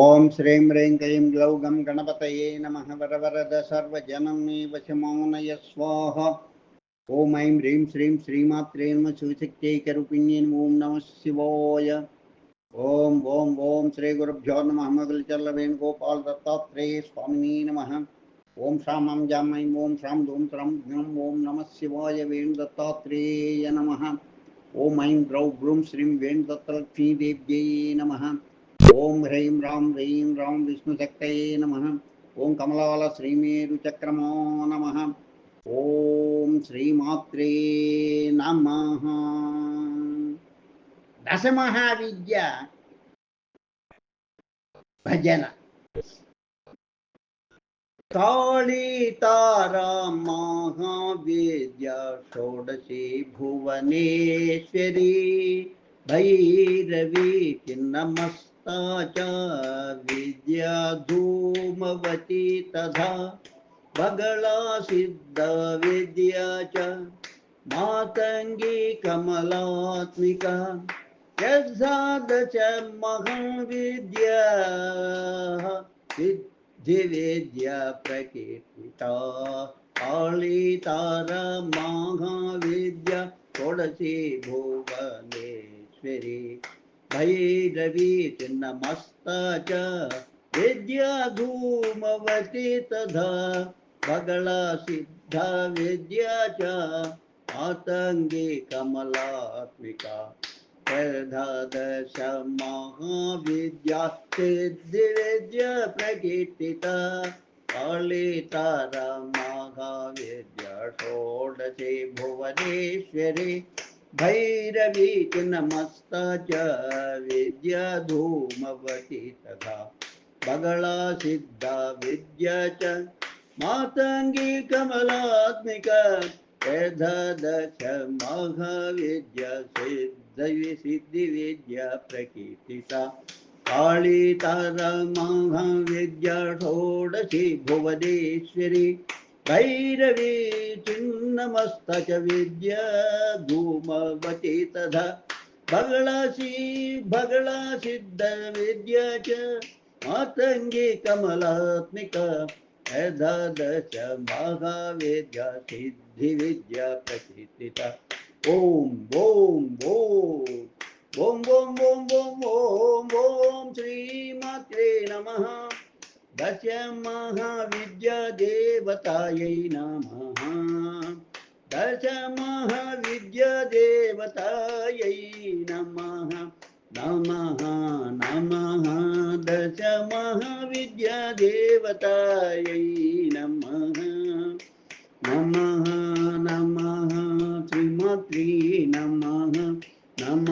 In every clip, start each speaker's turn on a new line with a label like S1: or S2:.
S1: ओम श्रीं ह्रीं क्लीं ग्लौ गं गणपत नम वरवरद सर्वजनमेव वशमौनय स्वाहा ओम ऐं ह्रीं श्रीं श्रीमात्रे नम शिवशक्त्यैकरूपिण्ये ओं नम शिवाय। ॐ ओम ॐ श्रीगुरुभ्यो नमः मगलचल्लवेणुगोपाल दत्तात्रेय स्वामिने नम। ॐ श्रां अं जां ऐं ओम श्रां धूम श्राम ओम नम नमः शिवाय वेणुदत्तात्रेय नम। ओम ऐं द्रौ ब्रूं श्रीं वेणुदत्तलक्ष्मीदेव्यै नमः। ఓం హ్రీం రాం హ్రీం రాం విష్ణుశక్తయే నమ. ఓం కమలాల శ్రీమేరు చక్రమో నమ. ఓం శ్రీమాత్రే నమ. దశమహావిద్య భజన. కాళీతారా మహావిద్య షోడశి భువనేశ్వరి. భైరవి నమస్తా च विद्या धूमवती तथा बगला सिद्ध विद्या च। मातङ्गी कमलात्मिका यद्साद च महाविद्या सिद्धिवेद्या प्रकीर्तिता कालितारा महाविद्या षोडशी भुवनेश्वरी। भैरवी चिन्नमस्ता च विद्या धूमवती तथा बगला सिद्धा विद्या च। आतङ्गी कमलात्मिका दश महाविद्या सिद्धिविद्या प्रकीर्तिता। कालितारा महाविद्या षोडशी भुवनेश्वरी भैरवी नमस्ता च विद्या धूमवती तथा बगला सिद्धा विद्या च मातङ्गी कमलात्मिका दश महाविद्या सिद्धि सिद्धिविद्या प्रकीर्तिता कालितारा महाविद्या षोडशी भुवनेश्वरी भैरवी चिन्नमस्ता च विद्या धूमवती तथा भगलासी भगला सिद्ध विद्या च। मातङ्गी कमलात्मिका दश महाविद्या सिद्धिविद्या प्रकीर्तिता ॐ ॐ ॐ ॐ ॐ ॐ ॐ ॐ ॐ श्रीमात्रे नमः। తస్య మహావిద్యాదేవతాయై నమ దశ మహావిద్యాదేవతాయై నమ నమ నమ దశ మహావిద్యాదేవతాయై నమ నమ నమ శ్రీమత్రీ నమ నమ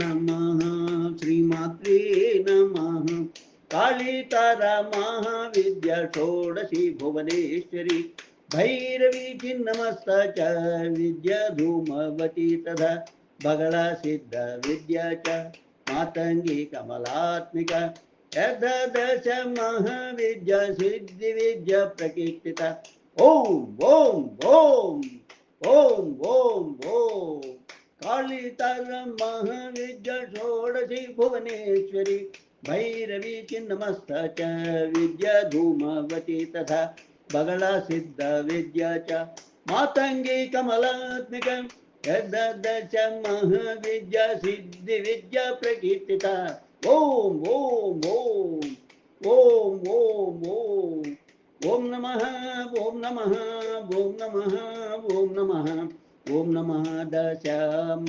S1: నమ कालितारा महाविद्या षोडशी भुवनेश्वरी भैरवी चिन्नमस्ता च विद्या धूमवती तथा बगला सिद्ध विद्या च मातङ्गी कमलात्मिका दश महाविद्या सिद्धिविद्या प्रकीर्तिता ॐ ॐ ॐ ॐ ॐ ॐ कालितारा महाविद्या षोडशी भुवनेश्वरी भैरवी चिन्नमस्तक विद्या धूमवती तथा बगला सिद्ध विद्या च। मातंगी कमलात्मिक यदच महाविद्या सिद्धि विद्या प्रकीर्तिता। ओम ओम ओम ओम ओम ओम। ओम नमः ओम नमः ओम नमः ओम नमः। नमः दश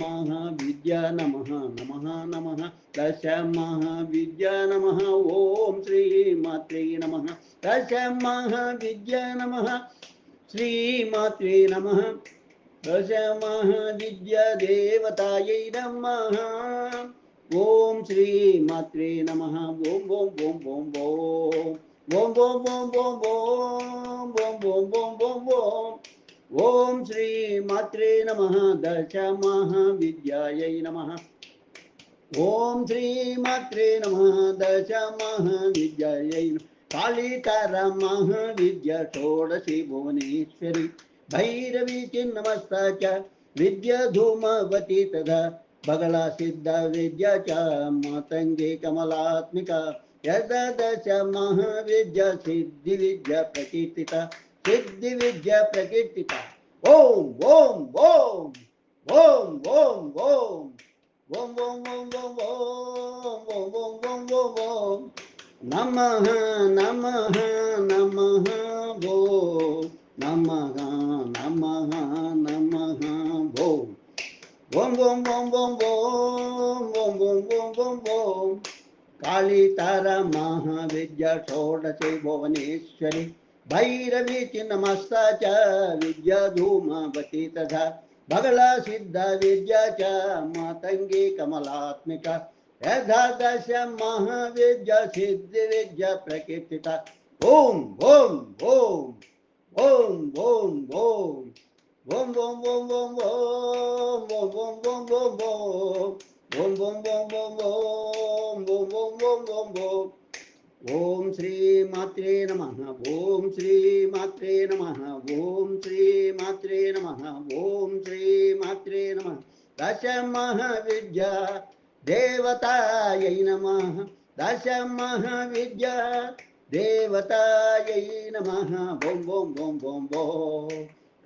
S1: महाविद्या नमः नमः नमः दश महाविद्या नमः ॐ श्रीमात्रे नमः दश महाविद्या नमः श्रीमात्रे नमः दश महाविद्या देवतायै नमः ॐ श्रीमात्रे नमः ॐ ॐ ॐ ॐ ॐ ॐ ॐ ॐ ॐ ॐ ॐ ॐ ॐ ॐ ॐ श्रीमात्रे नमः दशमहाविद्यायै नमः। ॐ श्रीमात्रे नमः दशमहाविद्यायै कालितारमहाविद्या षोडशी भुवनेश्वरी। भैरवी चिन्नमस्ता च विद्याधूमवती तथा बगला सिद्ध विद्या च मातङ्गी कमलात्मिका। यदा दश महाविद्या सिद्धिविद्या प्रकीर्तिता। प्रकीर्तिता सिद्धि विद्या प्रकीर्तिता ओम ओम ओम ओम ओम ओम ओम ओम ओम ओम ओम ओम ओम ओम ओम नमः नमः नमः भो नमः नमः नमः भो ओम ओम ओम ओम ओम ओम ओम ओम ओम ओम काली तारा महाविद्या षोडशे भुवनेश्वरी भैरवी चिन्नमस्ता च विद्या तथा बगला सिद्धा विद्या च मातंगी कमलात्मिका यथादश महाविद्या सिद्धि विद्या प्रकीर्तिता Om Om Om Om Om Om Boom boom boom boom boom boom boom boom boom boom boom boom boom boom boom boom boom boom boom ఓం శ్రీ మాత్రే నమ. ఓం శ్రీ మాత్రే నమ. ఓం శ్రీ మాత్రే నమ. ఓం శ్రీ మాత్రే నమ. దశమహ విద్య దేవతాయై నమ. దశమహ విద్య దేవతాయై నమ. ఓం ఓం ఓం ఓం ఓ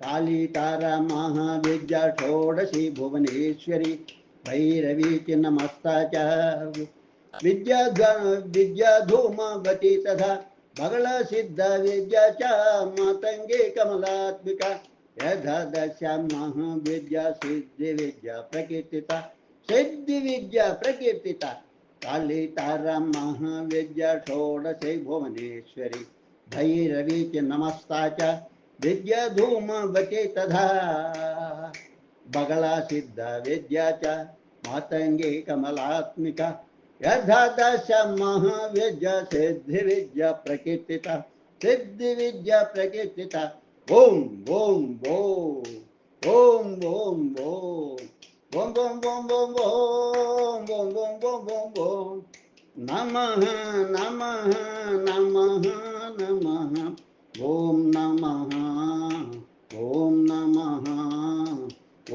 S1: కాళీతార మహావిద్య షోడశి భువనేశ్వరి. భైరవీకి నమస్తా विद्या विद्या धूमवती तथा बगल सिद्ध विद्या च मातंगे कमलात्मिका। यथा दशा महाविद्या सिद्धि विद्या प्रकीर्तिता सिद्धि विद्या प्रकीर्तिता काली तारा महाविद्या षोडशी भुवनेश्वरी भैरवी च नमस्ता च। विद्या धूमवती तथा बगला सिद्ध विद्या च। मातंगी कमलात्मिका। यथा दश महाविद्या सिद्धि विद्या प्रकीर्तिता सिद्धि विद्या प्रकीर्तिता ओम ओम ओम ओम ओम ओम ओम ओम ओम ओम ओम ओम ओम ओम ओम नमः नमः नमः नमः ॐ नमः ॐ नमः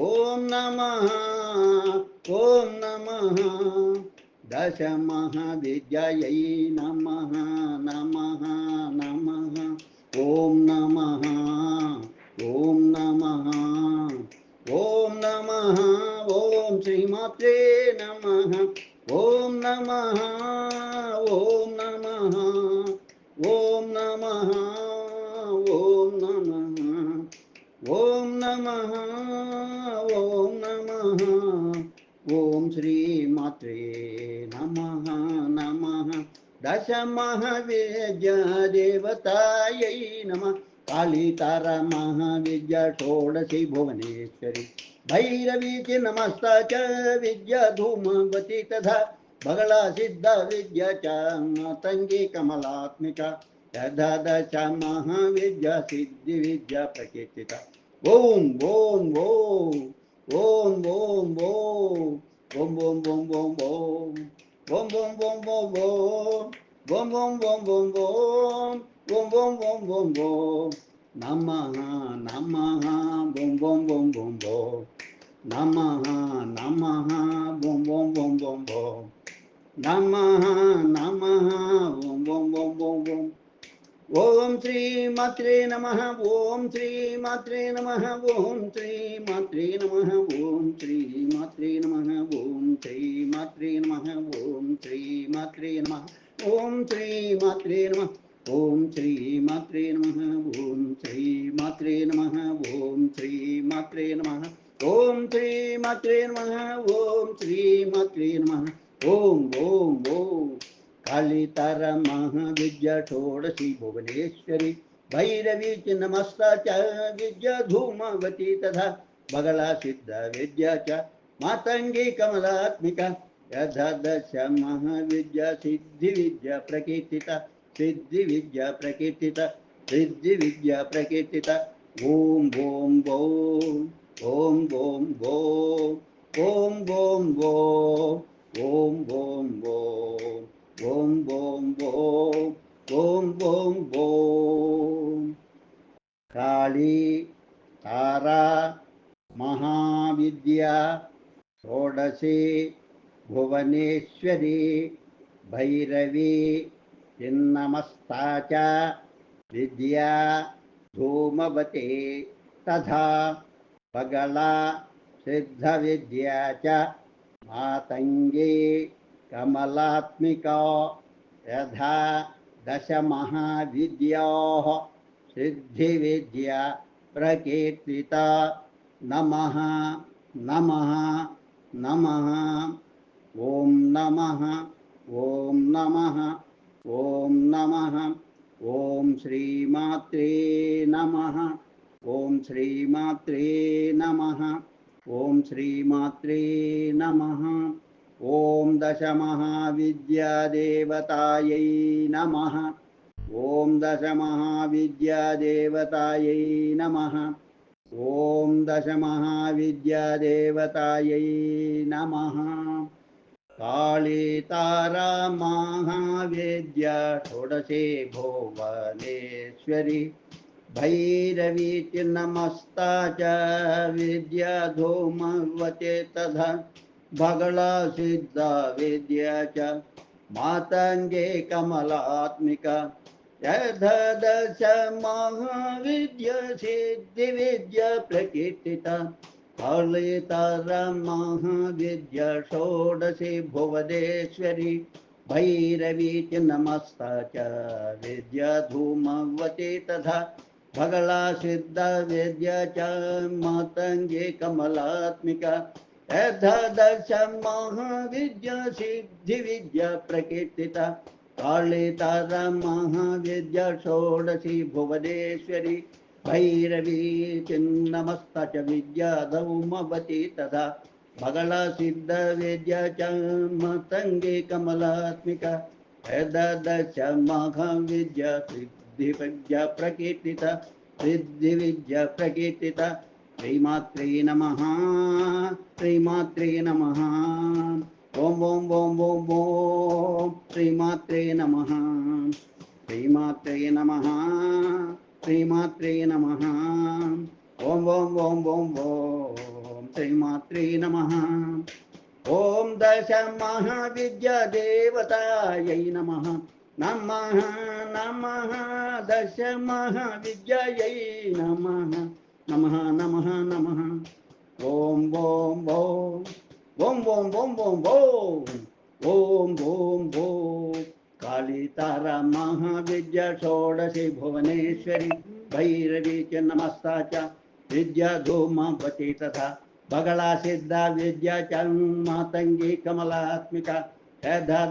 S1: ॐ नमः ॐ नमः दशमहाविद्यायै नमः नमः नमः। ॐ नमः ॐ नमः ॐ नमः, ॐ श्रीमात्रे नमः। ॐ नमः, ॐ नमः ॐ नमः ॐ नमः ॐ नमः ॐ नमः ॐ श्रीमात्रे नमः नमः दशमहाविद्या देवतायै नमः कालीतारा महाविद्या षोडशी भुवनेश्वरी भैरवी नमस्ता च विद्या धूमवती तथा बगला सिद्ध विद्या च मातंगी कमलात्मिका यथा दश महाविद्या सिद्धि विद्या प्रकीर्तिता Om Om Om Om Om Om Om Om Om Om Om Om Om Om Om Boom, boom, boom, boom, boom. Boom, boom, boom, boom, boom. Namaha, Namaha, boom, boom, boom, boom, boom. Namaha, Namaha, boom, boom, boom, boom, boom. Namaha, Namaha, boom, boom, boom, boom, boom. Om Sri Matre Namaha, Om Sri Matre Namaha, Om Sri Matre Namaha, Om Sri Matre Namaha, Om Sri Matre Namaha, Om Sri Matre Namaha. ओम श्री मात्रे नमः। ॐ श्रीमात्रे नमः। श्री मात्रे नमः। ॐ श्रीमात्रे नमः। ॐ श्रीमात्रे नमः। ॐ श्रीमात्रे नमः। ओम ओम ॐ कालितारमः विद्याषोडशी भुवनेश्वरी। भैरवी च नमस्ता च। विद्या धूमवती तथा बगला सिद्ध विद्या च। मातंगी कमलात्मिका। యథదశ మహావిద్య సిద్ధి విద్య ప్రకీర్తిత సిద్ధి విద్య ప్రకీర్తిత సిద్ధి విద్య ప్రకీర్తిత ఓం ఓం భో ఓం ఓం భో ఓం ఓం భో ఓం ఓం భో ఓం ఓం భో ఓం ఓం భో కాళీ తారా మహావిద్య షోడశీ भुवनेश्वरी, भैरवी, चिन्नमस्ता विद्या, धूमवते तथा बगला, सिद्धविद्या च, मातङ्गी, कमलात्मिका, यथा दश महाविद्या सिद्धि विद्या प्रकीर्तिता, नमः नमः नमः। ॐ नमः ॐ नमः ॐ नमः ॐ श्रीमात्रे नमः ॐ श्रीमात्रे नमः ॐ श्रीमात्रे नमः ॐ दशमहाविद्यादेवतायै नमः ॐ दशमहाविद्यादेवतायै नमः ॐ दशमहाविद्यादेवतायै नमः। काली तारा महावेद्या षोडशे भुवनेश्वरी, भैरवी चिन्नमस्ता च, विद्या धूमवते तथा भगला सिद्धा विद्या च मातङ्गे कमलात्मिका यदश महाविद्या सिद्धिविद्या प्रकीर्तिता। महाविद्या षोडशी भुवनेश्वरी भैरवी च नमस्ता च विद्या धूमवती तथा भगला सिद्धा विद्या च मातङ्गे कमलात्मिका दश महाविद्या सिद्धिविद्या प्रकीर्तिता काले तारा महाविद्या षोडशी भुवनेश्वरी भैरवी चिन्नमस्ता च विद्या धौमवती तथा भगला सिद्ध विद्या च मतङ्गे कमलात्मिका दश महाविद्या सिद्धिविद्या प्रकीर्तिता सिद्धिविद्या प्रकीर्तिता श्रीमात्रे नमः श्रीमात्रे नमः। ॐ ॐ ॐ ॐ ॐ श्रीमात्रे नमः श्रीमात्रे नमः। श्रीमात्रे नमः ॐ ॐ ॐ ॐ ॐ श्रीमात्रे नमः ॐ दश महाविद्यादेवतायै नमः नमः नमः दश महाविद्यायै नमः नमः नमः नमः ॐ ॐ ॐ ॐ ॐ ॐ ॐ ॐ ॐ ॐ ॐ काली तारा महाविद्या षोडशी भुवनेश्वरी भैरवी च नमस्ता च विद्या धूमवती तथा बगला सिद्धा विद्या च मातंगी कमलात्मिका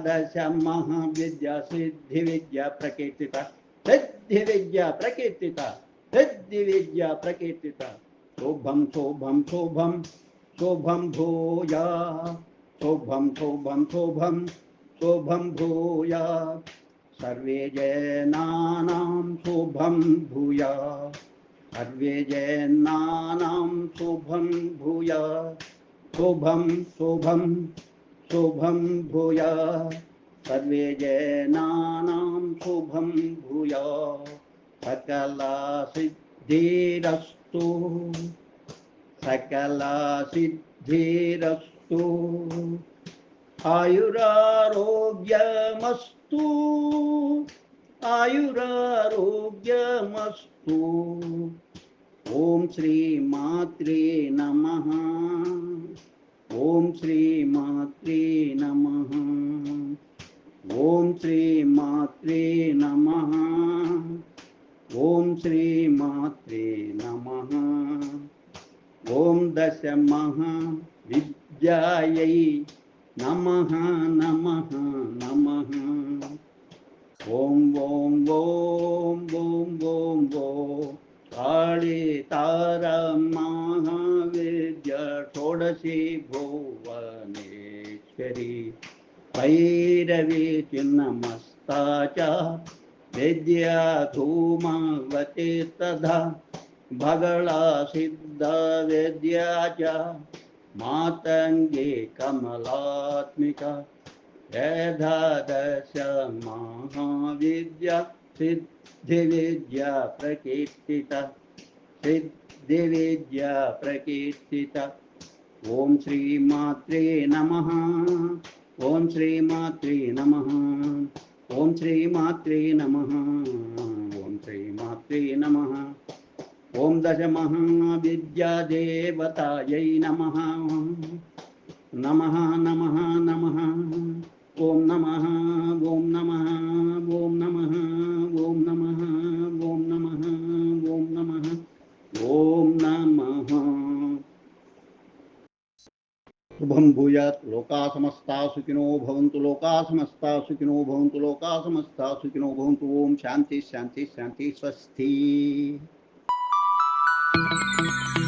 S1: दश महाविद्या सिद्धि विद्या प्रकीर्तिता सिद्धि विद्या प्रकीर्तिता सिद्धि विद्या प्रकीर्तिता शोभम शोभम शोभम शोभम भूया शोभम शोभम शोभम शोभम भूया। सर्वे जैनानां शोभम भूया। सर्वे जैनानां शोभम भूया। शोभम शोभम शोभम भूया। सर्वे जैनानां शुभं भूया। सकला सिद्धिरस्तु सकला सिद्धिरस्तु आयुरारोग्यमस्तु। आयुरारोग्यमस्तु। ॐ श्रीमात्रे नमः। ॐ श्रीमात्रे नमः। ॐ श्रीमात्रे नमः। ॐ श्रीमात्रे नमः। ॐ दशमः विद्यायै नमः नमः नमः। ॐ ॐ ॐ ॐ ॐ ॐ काळी तारा महाविद्या षोडशी भुवनेश्वरी। भैरवी चिन्नमस्ता च विद्या धूमवती तथा भगला सिद्धा विद्या च। मातङ्गी कमलात्मिका एधादश महाविद्या, सिद्धिविद्या प्रकीर्तिता सिद्धिविद्या प्रकीर्तिता। ॐ श्रीमात्रे नमः ॐ श्रीमात्रे नमः ॐ श्रीमात्रे नमः ॐ श्रीमात्रे नमः। ॐ दशमहाविद्यादेवतायै नमः। नमः नमः नमः। ॐ नमः ॐ नमः ॐ नमः ॐ नमः ॐ नमः ॐ नमः। ॐ नमः। शुभं भूयात् लोकाः समस्ताः सुखिनो भवन्तु लोकाः समस्ताः सुखिनो भवन्तु लोकाः समस्ताः सुखिनो भवन्तु। ॐ शान्ति शान्ति शान्ति स्वस्ति। Música